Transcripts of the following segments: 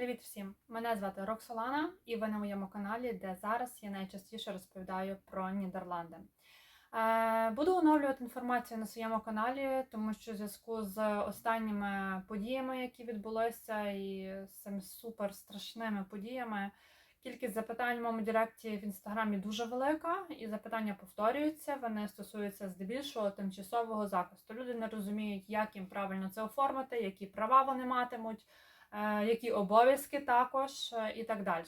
Привіт всім! Мене звати Роксолана, і ви на моєму каналі, де зараз я найчастіше розповідаю про Нідерланди. Е, Буду оновлювати інформацію на своєму каналі, тому що в зв'язку з останніми подіями, які відбулися, і з цими супер страшними подіями, кількість запитань в моєму директі в інстаграмі дуже велика, і запитання повторюються. Вони стосуються здебільшого тимчасового захисту. Люди не розуміють, як їм правильно це оформити, які права вони матимуть які обов'язки також е, і так далі.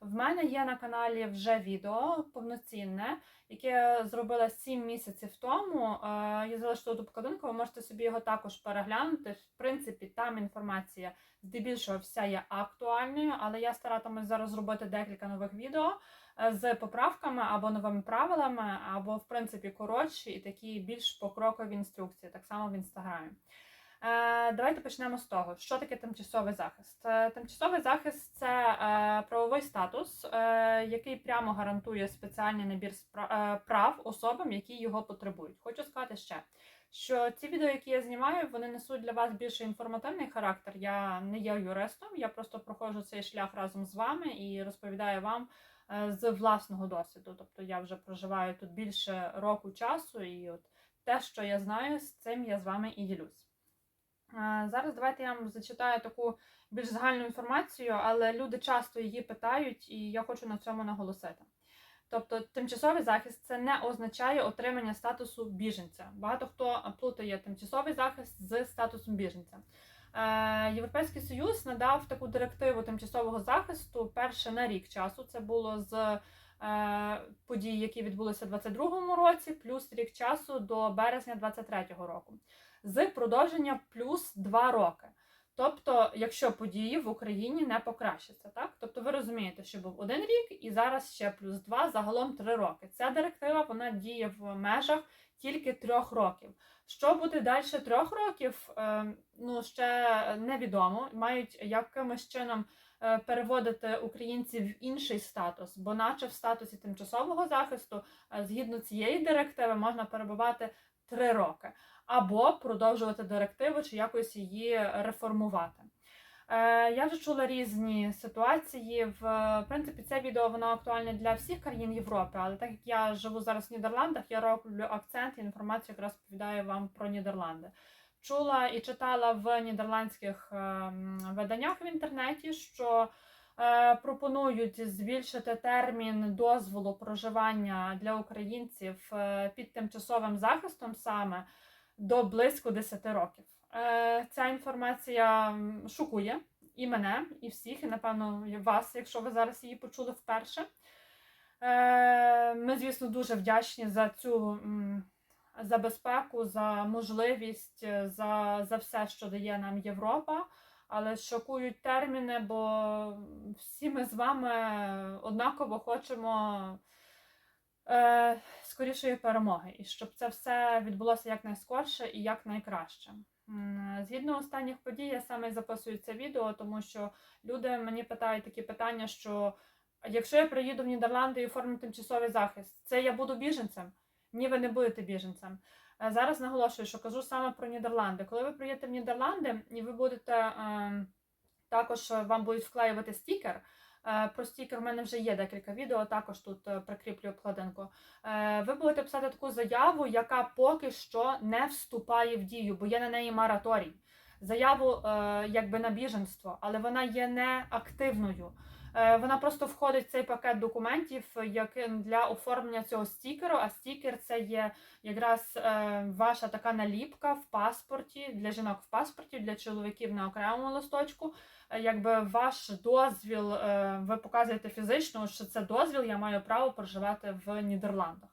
В мене є на каналі вже відео повноцінне, яке зробила 7 місяців тому. Е, Я залишу тут вкладинку, ви можете собі його також переглянути. В принципі, там інформація здебільшого вся є актуальною, але я старатимусь зараз зробити декілька нових відео е, з поправками або новими правилами, або, в принципі, коротші і такі більш покрокові інструкції, так само в інстаграмі. Е, Давайте почнемо з того, що таке тимчасовий захист. Е, Тимчасовий захист це е, правовий статус, який прямо гарантує спеціальний набір прав особам, які його потребують. Хочу сказати ще, що ці відео, які я знімаю, вони несуть для вас більше інформативний характер. Я не є юристом, я просто проходжу цей шлях разом з вами і розповідаю вам з власного досвіду. Тобто я вже проживаю тут більше року часу, і от те, що я знаю, з цим я з вами і ділюсь. Е, Зараз давайте я вам зачитаю таку більш загальну інформацію, але люди часто її питають, і я хочу на цьому наголосити. Тобто, тимчасовий захист це не означає отримання статусу біженця. Багато хто плутає тимчасовий захист з статусом біженця. Е, Європейський Союз надав таку директиву тимчасового захисту перше на рік часу. Це було з е, подій, які відбулися у 2022 році, плюс рік часу до березня 2023 року з продовження плюс 2 роки. Тобто, якщо події в Україні не покращаться, так? Тобто ви розумієте, що був один рік і зараз ще плюс 2, загалом 3 роки. Ця директива вона діє в межах тільки трьох років. Що буде далі трьох років, е, ну ще невідомо. Мають якимось чином е, переводити українців в інший статус, бо наче в статусі тимчасового захисту, е, згідно цієї директиви, можна перебувати 3 роки або продовжувати директиву чи якось її реформувати. Е, Я вже чула різні ситуації. В принципі, це відео воно актуальне для всіх країн Європи, але так як я живу зараз в Нідерландах, я роблю акцент і інформацію якраз розповідаю вам про Нідерланди. Чула і читала в нідерландських ем, виданнях в інтернеті, що е, пропонують збільшити термін дозволу проживання для українців е, під тимчасовим захистом саме до близько 10 років. Е, Ця інформація шокує і мене, і всіх, і, напевно, вас, якщо ви зараз її почули вперше. Е, Ми, звісно, дуже вдячні за цю за безпеку, за можливість, е, за, за все, що дає нам Європа. Але шокують терміни, бо всі ми з вами однаково хочемо е, скорішої перемоги, і щоб це все відбулося якнайскорше і якнайкраще. Згідно останніх подій, я саме записую це відео, тому що люди мені питають такі питання, що якщо я приїду в Нідерланди і оформлю тимчасовий захист, це я буду біженцем? Ні, ви не будете біженцем. Е, Зараз наголошую, що кажу саме про Нідерланди. Коли ви приїдете в Нідерланди і ви будете е, також е, вам будуть вклеювати стікер. Про стікер в мене вже є декілька відео, також тут прикріплю обкладинку. Ви будете писати таку заяву, яка поки що не вступає в дію, бо є на неї мораторій. Заяву якби на біженство, але вона є неактивною. Е, Вона просто входить в цей пакет документів як для оформлення цього стікеру. А стікер це є якраз е, ваша така наліпка в паспорті для жінок в паспорті, для чоловіків на окремому листочку. Е, Якби ваш дозвіл, ви показуєте фізично, що це дозвіл, я маю право проживати в Нідерландах.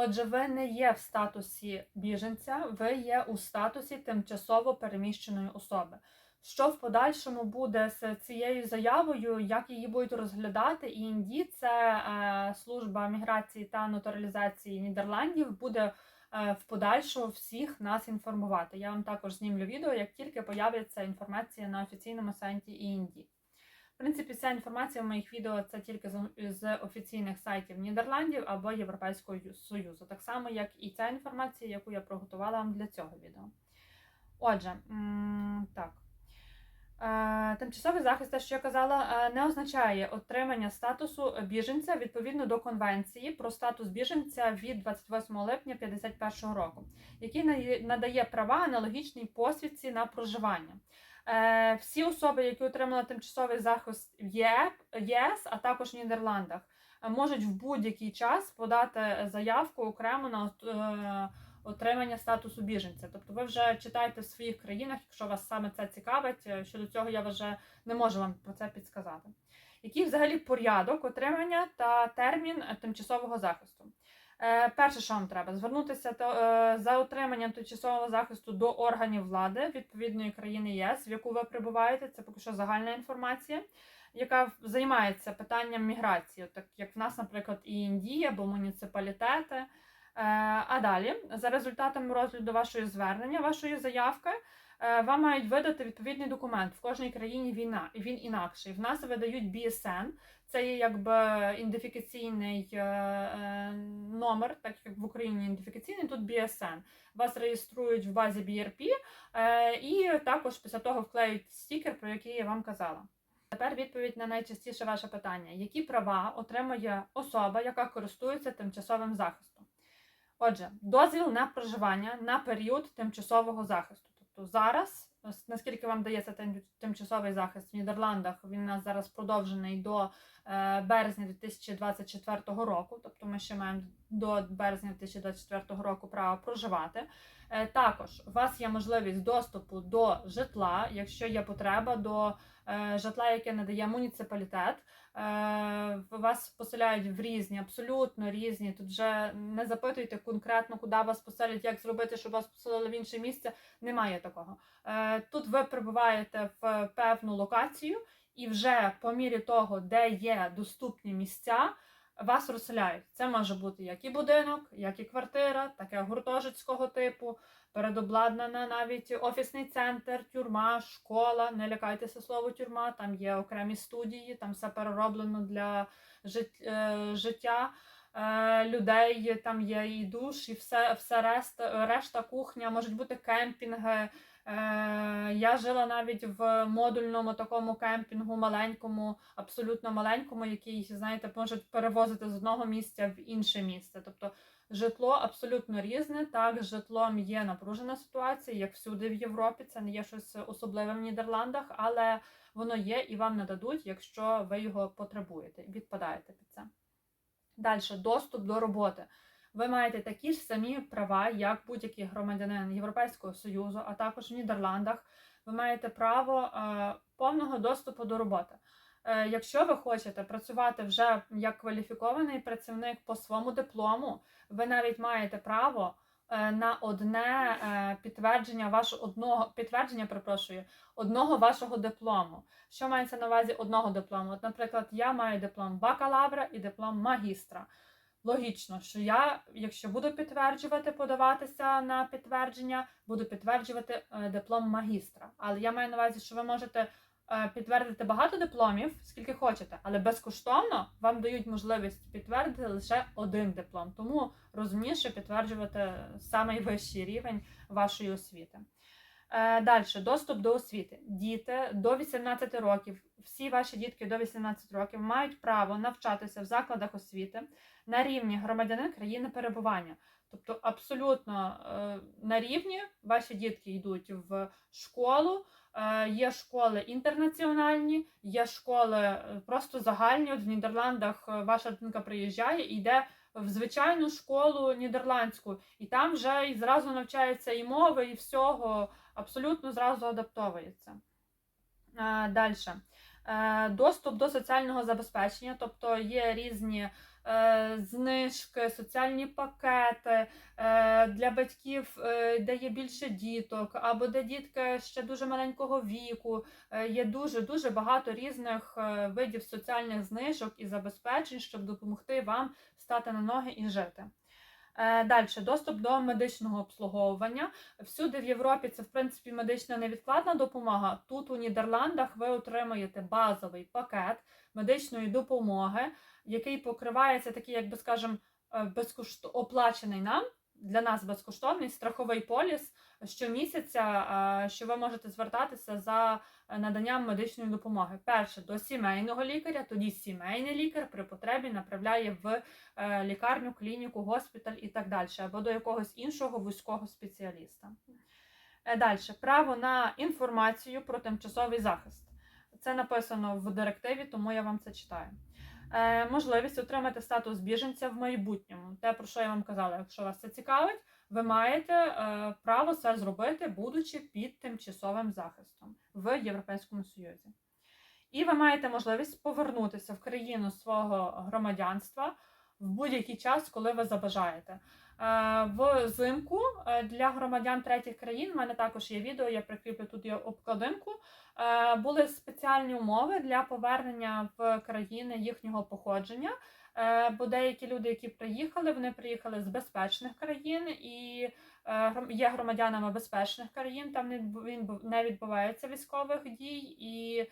Отже, ви не є в статусі біженця, ви є у статусі тимчасово переміщеної особи. Що в подальшому буде з цією заявою, як її будуть розглядати? І ІНДІ, це е, служба міграції та нотаралізації Нідерландів, буде е, в подальшому всіх нас інформувати. Я вам також знімлю відео, як тільки появиться інформація на офіційному сайті ІНДІ. В принципі, ця інформація в моїх відео це тільки з, офіційних сайтів Нідерландів або Європейського Союзу, так само, як і ця інформація, яку я приготувала вам для цього відео. Отже, так. Е, Тимчасовий захист, те, що я казала, е, не означає отримання статусу біженця відповідно до конвенції про статус біженця від 28 липня 1951 року, який надає права аналогічній посвідці на проживання. Е, Всі особи, які отримали тимчасовий захист в ЄС, а також в Нідерландах, можуть в будь-який час подати заявку окремо на отримання статусу біженця. Тобто ви вже читаєте в своїх країнах, якщо вас саме це цікавить. Е, Щодо цього я вже не можу вам про це підсказати. Який взагалі порядок отримання та термін е, тимчасового захисту? Е, Перше, що вам треба, звернутися за отриманням тимчасового захисту до органів влади відповідної країни ЄС, в яку ви прибуваєте. Це поки що загальна інформація, яка займається питанням міграції, так як в нас, наприклад, і Індія або муніципалітети. Е, А далі, за результатами розгляду вашої звернення, вашої заявки, е, вам мають видати відповідний документ. В кожній країні війна, він інакший. В нас видають BSN, це є якби ідентифікаційний е, номер, так як в Україні ідентифікаційний, тут BSN. Вас реєструють в базі BRP і також після того вклеють стікер, про який я вам казала. Тепер відповідь на найчастіше ваше питання: які права отримує особа, яка користується тимчасовим захистом? Отже, дозвіл на проживання на період тимчасового захисту. Тобто зараз, наскільки вам дається тимчасовий захист в Нідерландах, він у нас зараз продовжений до е, березня 2024 року. Тобто ми ще маємо до березня 2024 року право проживати. Е, Також у вас є можливість доступу до житла, якщо є потреба до е, житла, яке надає муніципалітет. Вас поселяють в різні, абсолютно різні. Тут вже не запитуйте конкретно, куди вас поселять, як зробити, щоб вас поселили в інше місце. Немає такого. Е, Тут ви прибуваєте в певну локацію, і вже по мірі того, де є доступні місця, вас розселяють. Це може бути як і будинок, як і квартира, таке гуртожитського типу, передобладнана навіть офісний центр, тюрма, школа. Не лякайтеся слово тюрма, там є окремі студії, там все перероблено для е, життя. е, Людей там є і душ, і все, все решта, решта кухня, можуть бути кемпінги. Е, Я жила навіть в модульному такому кемпінгу, маленькому, абсолютно маленькому, який, знаєте, можуть перевозити з одного місця в інше місце. Тобто житло абсолютно різне. Так, з житлом є напружена ситуація, як всюди в Європі. Це не є щось особливе в Нідерландах, але воно є і вам нададуть, якщо ви його потребуєте, відпадаєте під це. Далі доступ до роботи. Ви маєте такі ж самі права, як будь-який громадянин Європейського Союзу, а також в Нідерландах. Ви маєте право повного доступу до роботи. Е, якщо ви хочете працювати вже як кваліфікований працівник по своєму диплому, ви навіть маєте право е, на одне е, підтвердження вашого одного підтвердження, перепрошую, одного вашого диплому. Що мається на увазі одного диплому? От, наприклад, я маю диплом бакалавра і диплом магістра. Логічно, що я, якщо буду підтверджувати, подаватися на підтвердження, буду підтверджувати е, диплом магістра. Але я маю на увазі, що ви можете е, підтвердити багато дипломів, скільки хочете, але безкоштовно вам дають можливість підтвердити лише один диплом. Тому розумніше підтверджувати найвищий рівень вашої освіти. Е, Далі доступ до освіти. Діти до 18 років, всі ваші дітки до 18 років мають право навчатися в закладах освіти на рівні громадянин країни перебування. Тобто, абсолютно е, на рівні ваші дітки йдуть в школу. Е, є школи інтернаціональні, є школи просто загальні. От в Нідерландах ваша дитинка приїжджає і йде в звичайну школу нідерландську, і там вже і зразу навчається і мови, і всього абсолютно зразу адаптовується. Далі. Доступ до соціального забезпечення, тобто є різні е, знижки, соціальні пакети е, для батьків, е, де є більше діток, або де дітки ще дуже маленького віку. Е, Є дуже-дуже багато різних е, видів соціальних знижок і забезпечень, щоб допомогти вам стати на ноги і жити. Далі доступ до медичного обслуговування. Всюди в Європі це в принципі медична невідкладна допомога. Тут у Нідерландах ви отримуєте базовий пакет медичної допомоги, який покривається такий, як би скажемо, безкоштовно оплачений нам для нас безкоштовний страховий поліс щомісяця, е, що ви можете звертатися за наданням медичної допомоги. Перше до сімейного лікаря, тоді сімейний лікар при потребі направляє в е, лікарню, клініку, госпіталь і так далі, або до якогось іншого вузького спеціаліста. Далі право на інформацію про тимчасовий захист. Це написано в директиві, тому я вам це читаю. Е, можливість отримати статус біженця в майбутньому. Те, про що я вам казала, якщо вас це цікавить, ви маєте е, право це зробити, будучи під тимчасовим захистом в Європейському Союзі. І ви маєте можливість повернутися в країну свого громадянства в будь-який час, коли ви забажаєте. Е, Взимку е, для громадян третіх країн, в мене також є відео, я прикріплю тут є обкладинку. е, Були спеціальні умови для повернення в країни їхнього походження. Бо деякі люди, які приїхали, вони приїхали з безпечних країн і є громадянами безпечних країн. Там не відбувається військових дій, і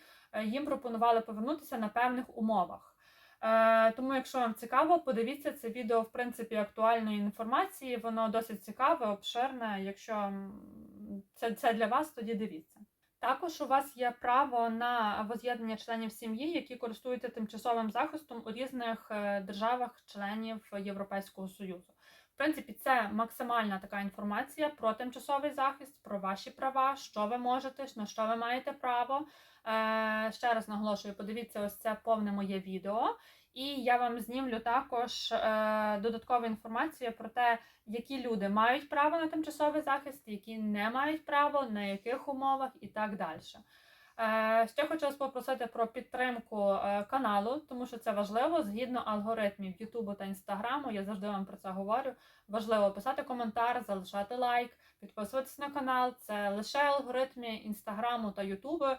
їм пропонували повернутися на певних умовах. Е, Тому, якщо вам цікаво, подивіться це відео в принципі актуальної інформації. Воно досить цікаве, обширне. Якщо це, це для вас, тоді дивіться. Також у вас є право на воз'єднання членів сім'ї, які користуються тимчасовим захистом у різних е, державах-членів Європейського Союзу. Принципі, це максимальна така інформація про тимчасовий захист, про ваші права, що ви можете, на що ви маєте право. Е, ще раз наголошую, подивіться ось це повне моє відео. І я вам знімлю також е, додаткову інформацію про те, які люди мають право на тимчасовий захист, які не мають право, на яких умовах і так далі. Е, ще хочу вас попросити про підтримку е, каналу, тому що це важливо згідно алгоритмів Ютубу та Інстаграму. Я завжди вам про це говорю. Важливо писати коментар, залишати лайк, підписуватися на канал. Це лише алгоритми Інстаграму та Ютубу, е,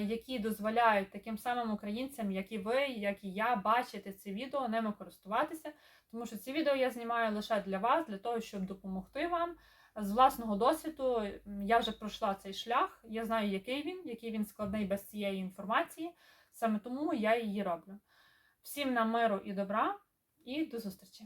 які дозволяють таким самим українцям, як і ви, як і я, бачити ці відео, ними користуватися. Тому що ці відео я знімаю лише для вас, для того, щоб допомогти вам. З власного досвіду я вже пройшла цей шлях. Я знаю, який він, який він складний без цієї інформації. Саме тому я її роблю. Всім нам миру і добра, і до зустрічі!